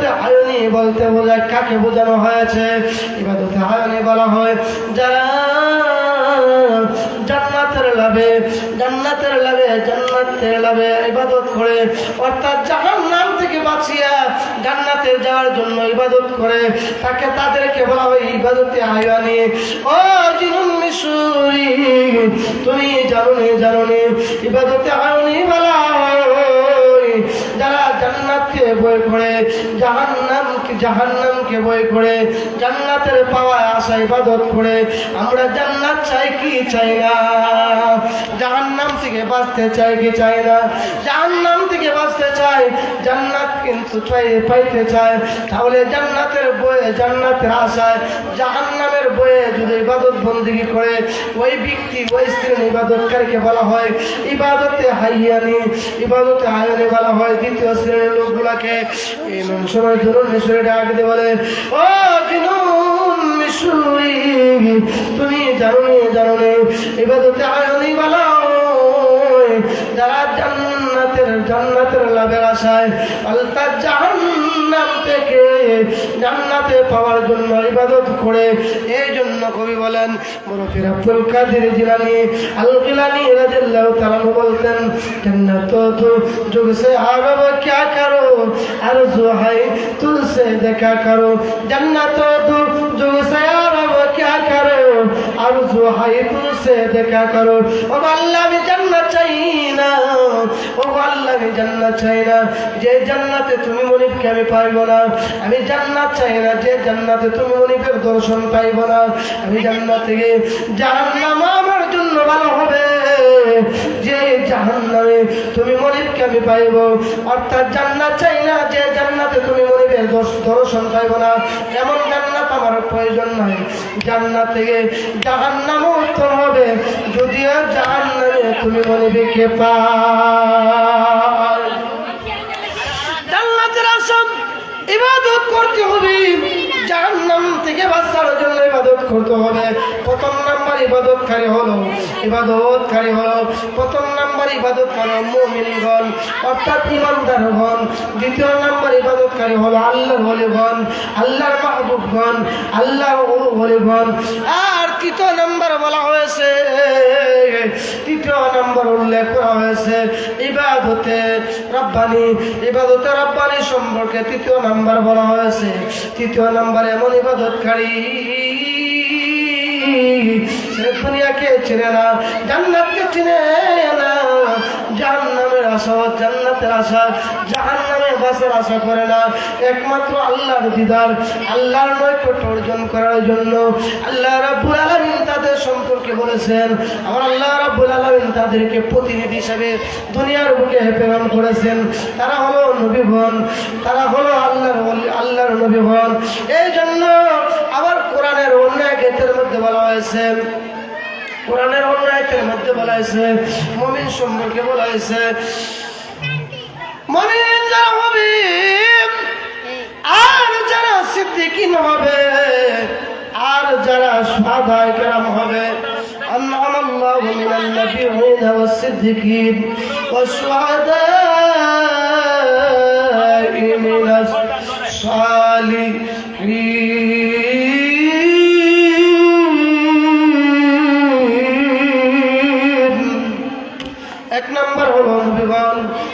ইবাদতে আয়নি বলতে বোঝায় কাকে বোঝানো হয়েছে? ইবাদতে আয়নি বলা হয় যারা জান্নাতের লাভে জান্নাতের লাভে জান্নাতের লাভে ইবাদত করে, অর্থাৎ জাহান্নাম থেকে বাঁচিয়া জান্নাতে যাওয়ার জন্য ইবাদত করে, তাকে তাদেরকে বলা হয় ইবাদতে আয়নি। ও জিনুন মিশুরি, তুমি জানো নি জানো নি ইবাদতে জাহান্নামকে বই করে, জান্নাতের পাওয়া আশা ইবাদত করে। আমরা জান্নাত চাই কি চাই না? জাহান্নাম থেকে বাঁচতে চাই কি চাই না? জাহান্নাম থেকে বাঁচতে চাই, জান্নাত কিন্তু চাই, পাইতে চায় তাহলে জান্নাতের বয়ে, জান্নাতের আশায়, জাহান্নামের বয়ে যদি ইবাদত বন্দিগি করে, ওই ব্যক্তি, ওই শ্রেণি ইবাদতকারীকে বলা হয়, ইবাদতে হাইয়ানি ইবাদতে হাইয়ানি বলা হয়। দ্বিতীয় শ্রেণির লোকগুলাকে, এই সময় ধরুন ডাক দিয়ে বলে, ও তুমি জানো নি জানো নি ইবাদতে তো বলা, যারা জান্নাতের জান্নাতের লাভের আশায়, আল্লাহ জাহান্নাম থেকে জান্নাতে পাওয়ার জন্য ইবাদত করে এই জন্য কবি বলেন মুরফির আব্দুল কাদের জিলানি আল গিলানি রাদিয়াল্লাহু তাআলা বলতেন জান্নাত তো जुग से आरब क्या करो आरज़ू है तुझसे देखा करो जन्नत तो जुग से आरब क्या करो आरज़ू है तुझसे देखा करो ও আল্লাহ আমি জান্নাত চাই না ও আল্লাহ আমি জান্নাত চাই না। যে জান্নাতে তুমি মনিবকে আমি পাইব না। আমি জান্নাত চাই না, যে জান্নাতে তুমি মনিবের দর্শন পাইব না। আমি জান্নাত থেকে জাহান্নাম আমার জন্য ভালো হবে। যে জাহান্নামে তুমি মনিবকে আমি পাইব। অর্থাৎ জান্নাত চাই না, যে জান্নাতে তুমি মনিবের দর্শন পাইব না। এমন জান্নাত আমার প্রয়োজন নাই। জান্নাত থেকে জাহান্নাম উত্তম হবে। যদিও জাহান্নামে তুমি মনিবকে পা জান্নাতের আসন ইবাদত করতে হবে। জাহান্নাম থেকে বাঁচার জন্য ইবাদত করতে হবে। প্রথম ইবাদতকারী হলো ইবাদতকারী হলো। প্রথম নাম্বার মুমিনগণ, অর্থাৎ দ্বিতীয় নাম্বার ইবাদতকারী হলো আল্লাহর আল্লাহর আল্লাহর আর তৃতীয় নাম্বার বলা হয়েছে, তৃতীয় নম্বর উল্লেখ করা হয়েছে, ইবাদতে রব্বানি। ইবাদতে রব্বানি সম্পর্কে তৃতীয় নাম্বার বলা হয়েছে। তৃতীয় নাম্বার এমন ইবাদতকারী দুনিয়াকে চিনে না, জান্নাতকে চিনে না। জাহান্নামের আশা, জান্নাতের আশা, জাহান্নামে বাসের আশা করে না। একমাত্র আল্লাহর দিদার, আল্লাহর নৈকট্য অর্জন করার জন্য আল্লাহ করেছেন। আমার আল্লাহ রাবুল আলমিন তাদেরকে প্রতিনিধি হিসাবে দুনিয়ার বুকে প্রেরণ করেছেন। তারা হলো নবী হন, তারা হলো আল্লাহর আল্লাহর নবী হন। এই জন্য আবার কোরআনের অন্য এক মধ্যে বলা হয়েছে, কোরআনের অন্য মধ্যে বলা হয়েছে, মমিন সম্পর্কে বলা হয়েছে, মমিন যারা হবে আর যারা সিদ্দিকিন হবে, আর যারা সাদা কেরাম হবে الله من النبيين والصديقين والشهداء من الصالحين এক নম্বর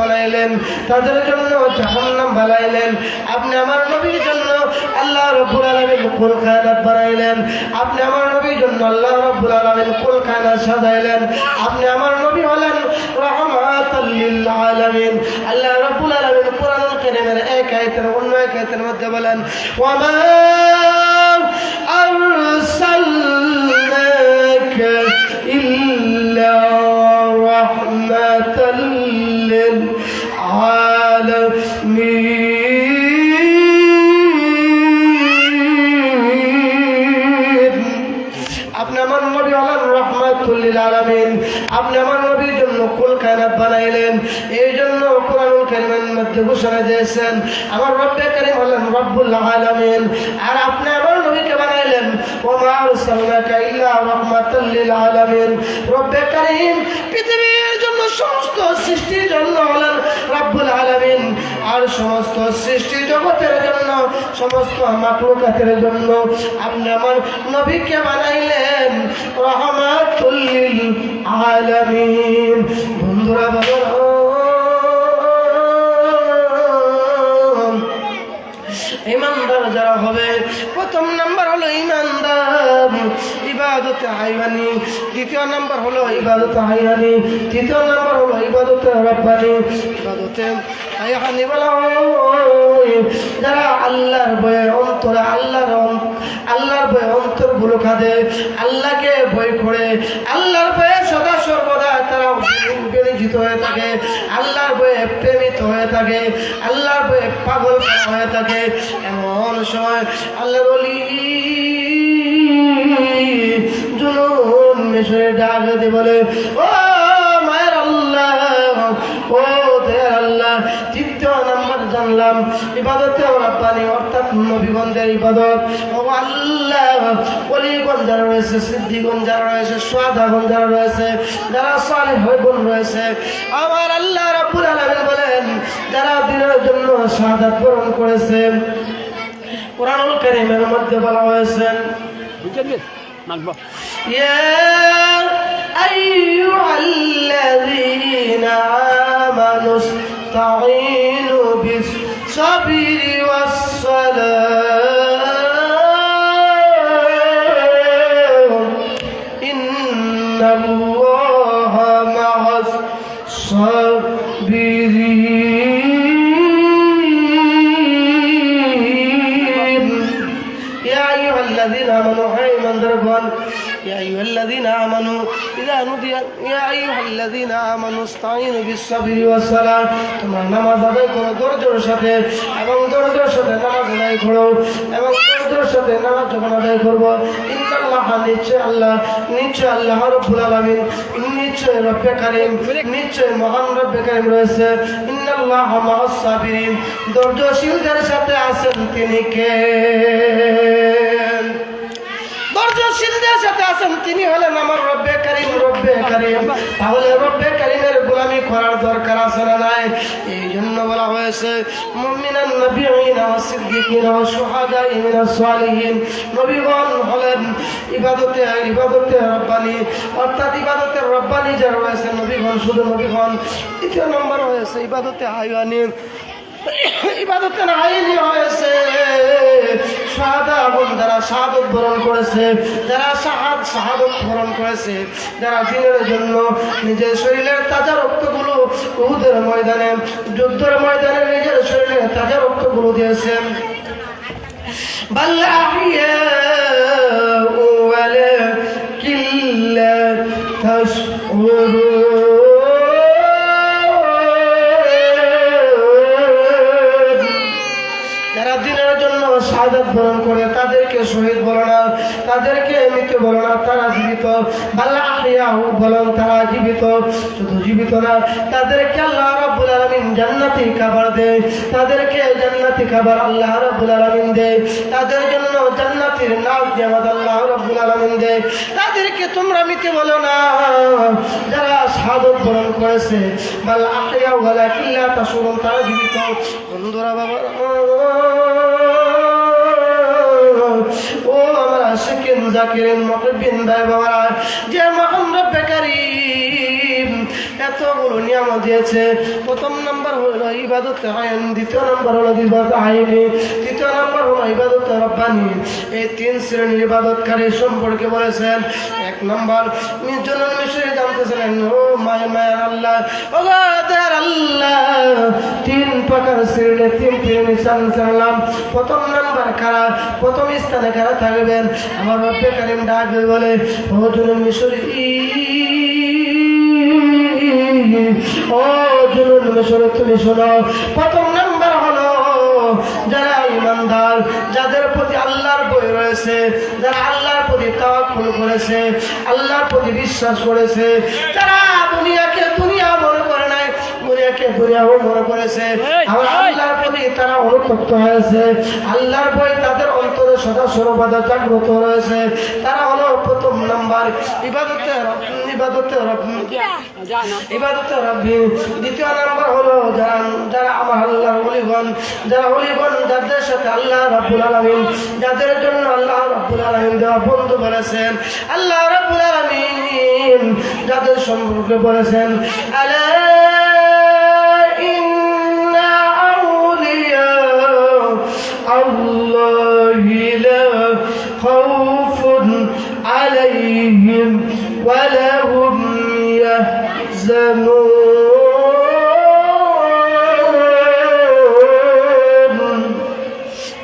বানাইলেন। তাদের জন্য জাহান্নাম বানাইলেন। আপনি আমার নবীর জন্য আল্লাহ রব্বুল আলামিন কুল কায়নাত বানাইলেন। আপনি আমার নবীর জন্য আল্লাহ রব্বুল আলামিন কুল কায়নাত সাজাইলেন। আপনি আমার নবী হলেন রাহমাতাল লিল আলামিন। আল্লাহ রব্বুল আলামিন কোরআনুল কারীমের এক আয়াতের অন্য এক আয়াতের মধ্যে বলেন, ওয়া এই জন্য কোরআনুল মধ্যে ঘোষণা দিয়েছেন, আমার রব্বে কারিম হলেন রব্বুল আলামিন। আর আপনি আমার নবীকে বানাইলেন, ওমা আরসালনাকা ইল্লা রাহমাতাল লিল আলামিন। রব্বে কারিম পৃথিবীর জন্য সমস্ত সৃষ্টির জন্য হলেন রব্বুল আলামিন। আর সমস্ত সৃষ্টি জগতের জন্য, সমস্ত মাকলুকাতের জন্য আপনি আমার নবীকে বানাইলেন রহমাতুল্লিল আলামিন। বন্ধুরা বাবা যারা হবে, প্রথম নাম্বার হলো ইমানদার, ইবাদতে হাইবানি দ্বিতীয় নাম্বার হলো ইবাদতে হাইবানি তৃতীয় নাম্বার হলো ইবাদতে রব্বানি, ইবাদতে হাইহানি বলা হয় যারা আল্লাহর ভয়ে অন্তরে আল্লাহর আল্লাহর ভয়ে অন্তরগুলো খাদে আল্লাহকে ভয় করে, আল্লাহর ভয়ে সদা সর্বদা তারা বেনিজিত হয়ে থাকে, আল্লাহর ভয়ে প্রেমিত হয়ে থাকে, আল্লাহর ভয়ে পাগল হয়ে থাকে। এমন সময় আল্লাহ বলি, জুনুন মিশরে ডাক দিয়ে বলে, ও নাম্বার জানলাম ইবাদতে রাব্বানি অর্থাৎ নবীগঞ্জের ইবাদত ও আল্লাহ অলিগঞ্জ যারা রয়েছে সিদ্ধিগঞ্জ যারা রয়েছে সোয়াদাগঞ্জ যারা রয়েছে যারা সালেহ গুণ রয়েছে আমার আল্লাহ রাব্বুল আলামিন বলেন যারা দিনের জন্য শাহাদাত বরণ করেছে কোরআনুল কারীমের মধ্যে বলা হয়েছে يا أيها الذين آمنوا استعينوا بالصبر والصلاة. إن الله مع الصابرين. يا أيها الذين آمنوا هاي من دربان يا أيها الذين آمنوا إذا نودي يا أيها الذين آمنوا استعينوا بالصبر والصلاة তোমরা নামাজ আদায় করো ধৈর্যের সাথে এবং ধৈর্যের সাথে নামাজ আদায় করো এবং ধৈর্যের সাথে নামাজ যখন আদায় করবো ইনশাআল্লাহ নিশ্চয় আল্লাহ নিশ্চয় আল্লাহ রব্বুল আলামিন নিশ্চয় রব্বে কারিম নিশ্চয় মহান রব্বে কারিম রয়েছে ইন্নাল্লাহ মাআস সাবিরিন ধৈর্যশীলদের সাথে আছেন তিনি কে ধৈর্যশীলদের সাথে আছেন তিনি হলেন আমার রব্বে কারিম রব্বে কারিম। তাহলে রব্বে কারিমের গোলামি করার দরকার আছে না নাই? এই জন্য বলা হয়েছে, মুমিনান নবিয়িন ওয়া সিদ্দিকিন ওয়া শুহাদা মিনাস সালিহিন। নবীগণ হলেন ইবাদতে ইবাদতে রব্বানি। অর্থাৎ ইবাদতের রব্বানি যারা রয়েছে, নবীগণ শুধু নবীগণ। দ্বিতীয় নম্বর হয়েছে, ইবাদতে হাইওয়ানি। ইবাদতের আইনি হয়েছে। শাহাদত বরণ করেছে যারা শাহাদ শাহাদত বরণ করেছে যারা দিনের জন্য নিজের শরীরের তাজা রক্তগুলো উহুদের ময়দানে যুদ্ধের ময়দানে নিজের শরীরের তাজা রক্তগুলো দিয়েছেন بل أحياء ولكن لا تشعرون তারা জীবিত বাল্লা আহিয়াহু বলেন তারা জীবিত। শুধু জীবিত না, তাদেরকে আল্লাহ রাব্বুল আলামিন জান্নাতি খাবার দেয় তাদেরকে জান্নাতি খাবার আল্লাহ রাব্বুল আলামিন দেয় তাদের জন্য জান্নাতের নাম জামাত আল্লাহ রাব্বুল আলামিন দেয় তাদেরকে তোমরা মিথ্যে বলো না। যারা শাহাদত বরণ করেছে, বাল আহিয়া ওয়ালা কিল্লা তাসুরুন তারা জীবিত। বন্ধুরা, বাবা আমার আশিকিন জাকিরিন মুহিব্বিন ভাই বাবারা, যে মহান রব্বে কারীম, এতগুলো নিয়ামত দিয়েছে। প্রথম নাম্বার হলো ইবাদত আইন, দ্বিতীয় নাম্বার হলো ইবাদত আইনি, তৃতীয় নাম্বার হলো ইবাদত রব্বানি। এই তিন শ্রেণির ইবাদতকারী সম্পর্কে বলেছেন। এক নাম্বার জনন মিশরে জানতেছিলেন, ও আল্লাহ। তিন প্রকার তিন প্রথম নাম্বার প্রথম স্থানে কারা থাকবেন। আমার বলে ও ও তুমি শোনো। প্রথম নাম্বার হলো, যারা ইমানদার, যাদের প্রতি আল্লাহর বই রয়েছে, যারা আল্লাহর প্রতি তাওয়াক্কুল করেছে, আল্লাহর প্রতি বিশ্বাস করেছে, যারা দুনিয়াকে দুনিয়া মনে দুনিয়াও মনে করেছে। আমার আল্লাহর প্রতি তারা অনুতপ্ত হয়েছে। আল্লাহর ভয় তাদের অন্তরে সদা সর্বদা জাগ্রত রয়েছে। তারা হলো প্রথম নাম্বার ইবাদতে ইবাদতে ইবাদতে রব্বি দ্বিতীয় নাম্বার হলো যারা যারা আমার আল্লাহর অলিগণ যারা অলিগণ যাদের সাথে আল্লাহ রাব্বুল আলামিন যাদের জন্য আল্লাহ রাব্বুল আলামিন দেওয়া বন্ধু বলেছেন আল্লাহ যাদের সম্পর্কে বলেছেন, আলা ইন্না আউলিয়া আল্লাহি লা খাউফুন আলাইহিম ওয়ালা হুম ইয়াহজানুন।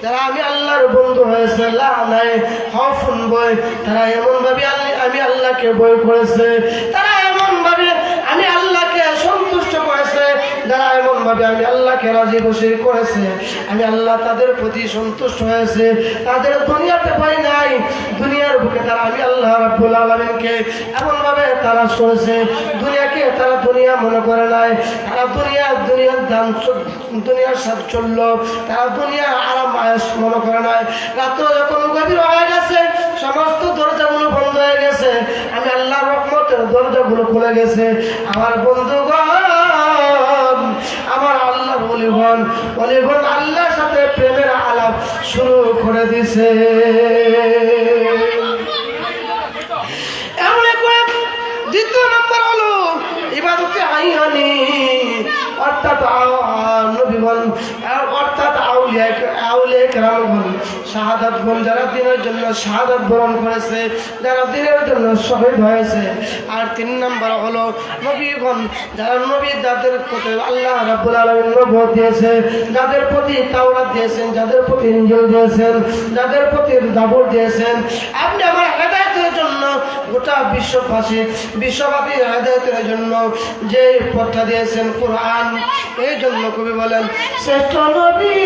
যারা আমি আল্লাহর বন্ধু হয়েছে নাই খফুন বই তারা এমন ভাবে আল্লাহ- আমি আল্লাহকে ভয় করেছে। তারা এমন ভাবে আমি আল্লাহকে সন্তুষ্ট করেছে যারা এমন ভাবে আমি আল্লাহকে রাজি খুশি করেছে, আমি আল্লাহ তাদের প্রতি সন্তুষ্ট হয়েছে। তাদের দুনিয়াতে ভয় নাই, দুনিয়ার বুকে তারা আমি আল্লাহ রাব্বুল আলমিনকে এমন ভাবে তালাশ করেছে। দুনিয়াকে তারা দুনিয়া মনে করে নাই, তারা দুনিয়া, দুনিয়ার দাম দুনিয়ার সাথে চলল তারা দুনিয়া আরাম আয়াস মনে করে নাই। রাত্র যখন গভীর হয়ে গেছে, সমস্ত দরজাগুলো বন্ধ হয়ে গেছে, আমি আল্লাহ রহমতের দরজাগুলো খুলে গেছে। আমার বন্ধুগণ আমার আল্লাহ বলিবন বলিবন আল্লাহর সাথে প্রেমের আলাপ শুরু করে দিছে এমন করে দ্বিতীয় নম্বর হলো ইবাদতে আইহানি অর্থাৎ আ- আ- নবীগণ আ- অর্থাৎ আউলিয়া আউলিয়া কেরামগণ শাহাদাতগণ যারা দিনের জন্য শাহাদাত বরণ করেছে, যারা দিনের জন্য শহীদ হয়েছে। আর তিন নম্বর হলো নবীগণ, যারা নবী যাদের প্রতি আল্লাহ রাব্বুল আলামিন নবুয়ত দিয়েছে, যাদের প্রতি তাওরাত দিয়েছেন, যাদের প্রতি ইনজিল দিয়েছেন, যাদের প্রতি জাবর দিয়েছেন, আপনি আমার হেদায়েতের জন্য গোটা বিশ্ববাসী, বিশ্বব্যাপী হেদায়েতের জন্য যে পথটা দিয়েছেন কোরআন, এই জন্য কবি বলেন, শ্রেষ্ঠ নবী